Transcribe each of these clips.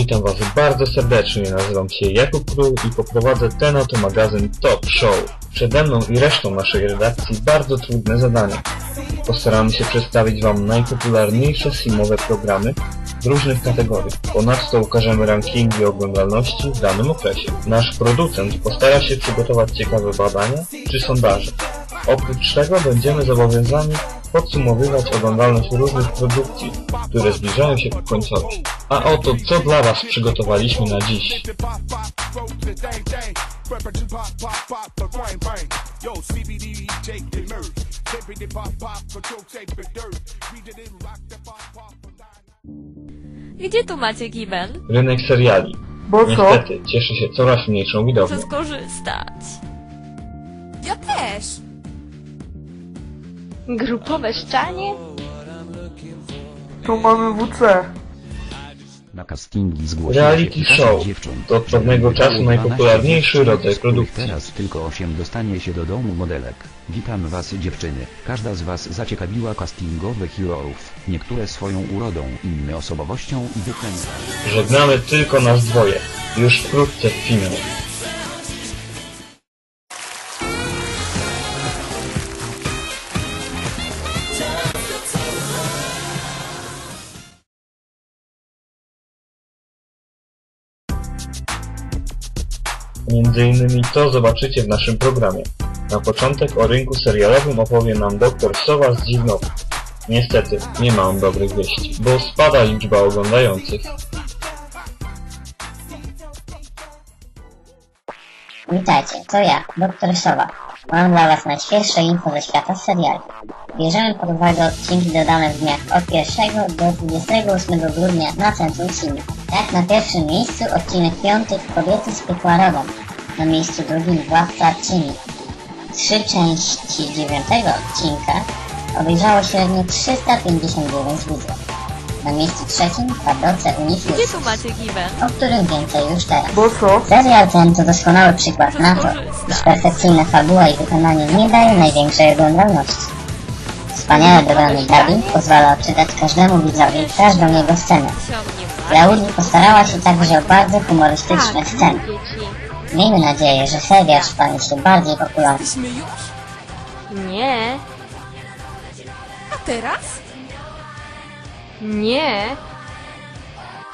Witam Was bardzo serdecznie, nazywam się Jakub Król i poprowadzę ten oto magazyn Top Show. Przede mną i resztą naszej redakcji bardzo trudne zadanie. Postaramy się przedstawić Wam najpopularniejsze simowe programy w różnych kategoriach. Ponadto ukażemy rankingi oglądalności w danym okresie. Nasz producent postara się przygotować ciekawe badania czy sondaże. Oprócz tego będziemy zobowiązani podsumowywać oglądalność różnych produkcji, które zbliżają się ku końcowi. A oto co dla Was przygotowaliśmy na dziś. Gdzie tu macie Giben? Rynek seriali. Bo co? Niestety cieszy się coraz mniejszą widownią. Muszę skorzystać. Ja też! Grupowe szczanie? Tu mamy WC. Na castingi zgłosiło Reality się show dziewcząt. to od pewnego czasu 12 najpopularniejszy rodzaj produkcji. Teraz tylko 8 dostanie się do domu modelek. Witam was dziewczyny. Każda z was zaciekawiła castingowych heroów. Niektóre swoją urodą, inne osobowością i wykręcami. Żegnamy tylko nas dwoje. Już wkrótce w finał. Między innymi to zobaczycie w naszym programie. Na początek o rynku serialowym opowie nam dr Sowa z Dziwnowa. Niestety, nie ma on dobrych wieści, bo spada liczba oglądających. Witajcie, to ja, doktor Sowa. Mam dla Was najświeższe info ze świata seriali. Bierzemy pod uwagę odcinki dodane w dniach od 1 do 28 grudnia na Centrum Cine. Jak na pierwszym miejscu odcinek 5 Kobiety z piekła. Na miejscu drugim Władca Cieni. Trzy części dziewiątego odcinka obejrzało średnio 359 widzów. Na miejscu trzecim Padoce Gdzie Unifius, tu macie Giben? o którym więcej już teraz. Bo co? Serial ten to doskonały przykład na to, iż perfekcyjna fabuła i wykonanie nie daje największej oglądalności. Wspaniale dobrany dubbing pozwala odczytać każdemu widzowi każdą jego scenę. Laudi postarała się także o bardzo humorystyczne sceny. Miejmy nadzieję, że serial stanie się bardziej popularny. Jesteśmy już? Nie, A teraz? nie,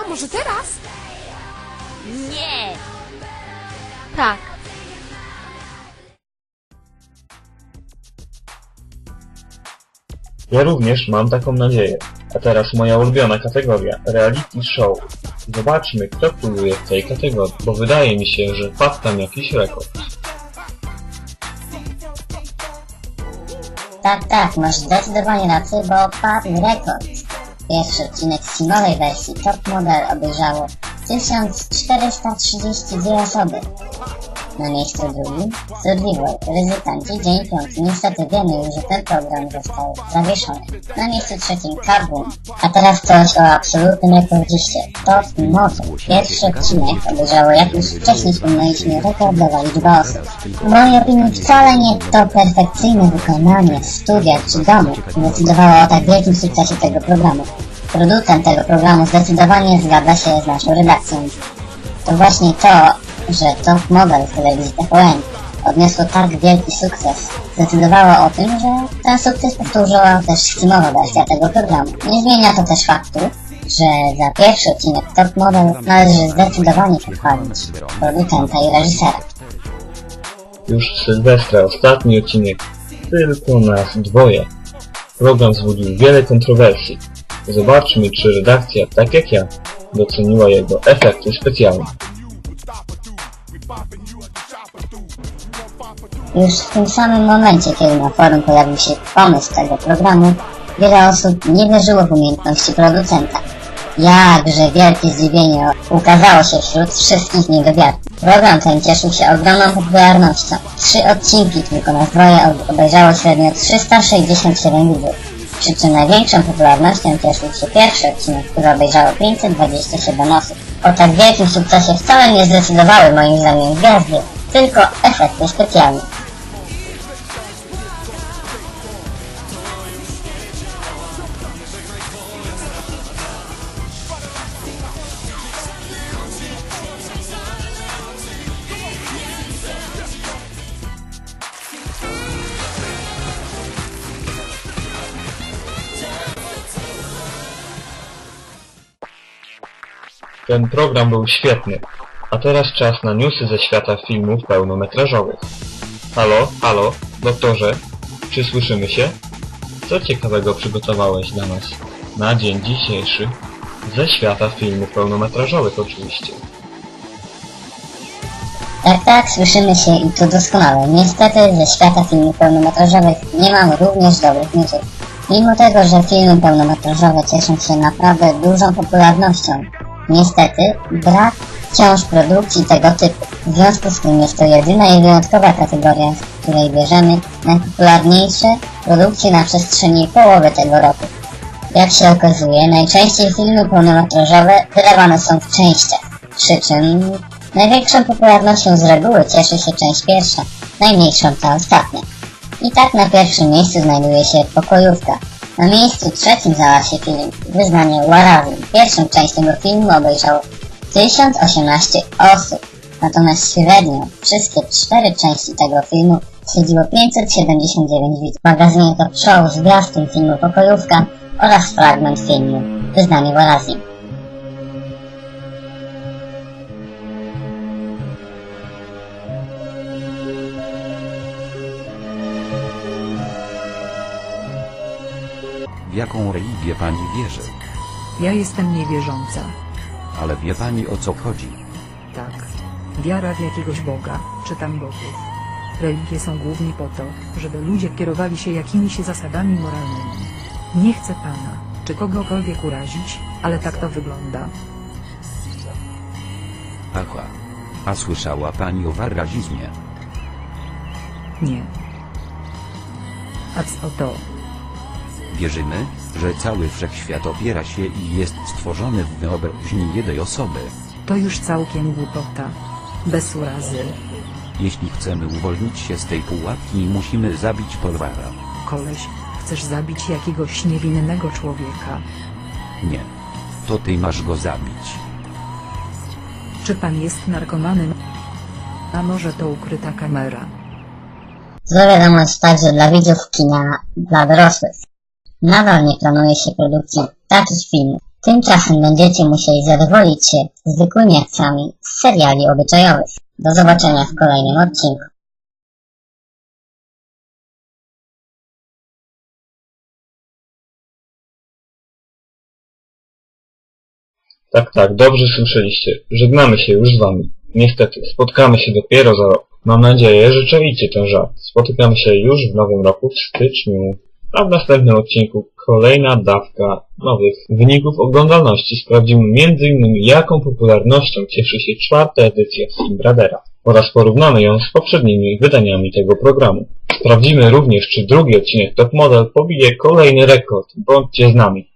A może teraz? nie. Tak. Ja również mam taką nadzieję. A teraz moja ulubiona kategoria reality show. Zobaczmy, kto króluje w tej kategorii, bo wydaje mi się, że padł tam jakiś rekord. Tak, tak, masz zdecydowanie rację, bo padł rekord. Pierwszy odcinek simowej wersji Top Model obejrzało 1432 osoby. Na miejscu drugim Survival, Ryzykanci, Dzień Piąty. Niestety wiemy już, że ten program został zawieszony. Na miejscu trzecim Carbon. A teraz coś o absolutnym rekordziście. Top Model. Pierwszy odcinek obejrzało, jak już wcześniej wspomnieliśmy, rekordowa liczba osób. W mojej opinii wcale nie to perfekcyjne wykonanie w studiach czy domu decydowało o tak wielkim sukcesie tego programu. Producent tego programu zdecydowanie zgadza się z naszą redakcją. To właśnie to, że top model w telewizji TVN odniosło tak wielki sukces, zdecydowało o tym, że ten sukces powtórzyła też simowa wersja tego programu. Nie zmienia to też faktu, że za pierwszy odcinek Top Model należy zdecydowanie pochwalić producenta i reżysera. Już Sylwestra ostatni odcinek tylko nas dwoje. Program wzbudził wiele kontrowersji. Zobaczmy, czy redakcja, tak jak ja, doceniła jego efekty specjalne. Już w tym samym momencie, kiedy na forum pojawił się pomysł tego programu, wiele osób nie wierzyło w umiejętności producenta. Jakże wielkie zdziwienie ukazało się wśród wszystkich niedowiarków. Program ten cieszył się ogromną popularnością. Trzy odcinki tylko na ob- obejrzało średnio 367 widzów. Przy czym największą popularnością cieszył się pierwszy odcinek, który obejrzało 527 osób. O tak wielkim sukcesie wcale nie zdecydowały moim zdaniem gwiazdy, tylko efekty specjalne. Ten program był świetny. A teraz czas na newsy ze świata filmów pełnometrażowych. Halo, halo, doktorze, czy słyszymy się? Co ciekawego przygotowałeś dla nas na dzień dzisiejszy? Ze świata filmów pełnometrażowych oczywiście. Tak, tak, słyszymy się i to doskonale. Niestety ze świata filmów pełnometrażowych nie mam również dobrych newsów. Mimo tego, że filmy pełnometrażowe cieszą się naprawdę dużą popularnością, niestety brak wciąż produkcji tego typu. W związku z tym jest to jedyna i wyjątkowa kategoria, w której bierzemy najpopularniejsze produkcje na przestrzeni połowy tego roku. Jak się okazuje, najczęściej filmy pełnometrażowe wydawane są w częściach, przy czym największą popularnością z reguły cieszy się część pierwsza, najmniejszą ta ostatnia. I tak na pierwszym miejscu znajduje się Pokojówka. Na miejscu trzecim znalazł się film Wyznanie Łarazin. Pierwszą część tego filmu obejrzało 1018 osób, natomiast średnio wszystkie cztery części tego filmu śledziło 579 widzów. W magazynie Top Show zwiastun filmu Pokojówka oraz fragment filmu Wyznanie Łarazin. W jaką religię pani wierzy? Ja jestem niewierząca. Ale wie pani o co chodzi? Tak. Wiara w jakiegoś Boga, czy tam bogów. Religie są głównie po to, żeby ludzie kierowali się jakimiś zasadami moralnymi. Nie chcę pana, czy kogokolwiek urazić, ale tak to wygląda. Aha. A słyszała pani o warazizmie? Nie. A co to? Wierzymy, że cały wszechświat opiera się i jest stworzony w wyobraźni jednej osoby. To już całkiem głupota. Bez urazy. Jeśli chcemy uwolnić się z tej pułapki musimy zabić Polwara. Koleś, chcesz zabić jakiegoś niewinnego człowieka. Nie. To ty masz go zabić. Czy pan jest narkomanem? A może to ukryta kamera? Zła wiadomość także dla widzów kina dla dorosłych. Nadal nie planuje się produkcji takich filmów. Tymczasem będziecie musieli zadowolić się zwykłymi akcjami z seriali obyczajowych. Do zobaczenia w kolejnym odcinku. Tak, tak, dobrze słyszeliście. Żegnamy się już z wami. Niestety, spotkamy się dopiero za rok. Mam nadzieję, że czaicie ten żart. Spotykamy się już w nowym roku w styczniu. A w następnym odcinku kolejna dawka nowych wyników oglądalności. Sprawdzimy m.in. jaką popularnością cieszy się czwarta edycja Film Bradera oraz porównamy ją z poprzednimi wydaniami tego programu. Sprawdzimy również, czy drugi odcinek Top Model pobije kolejny rekord. Bądźcie z nami.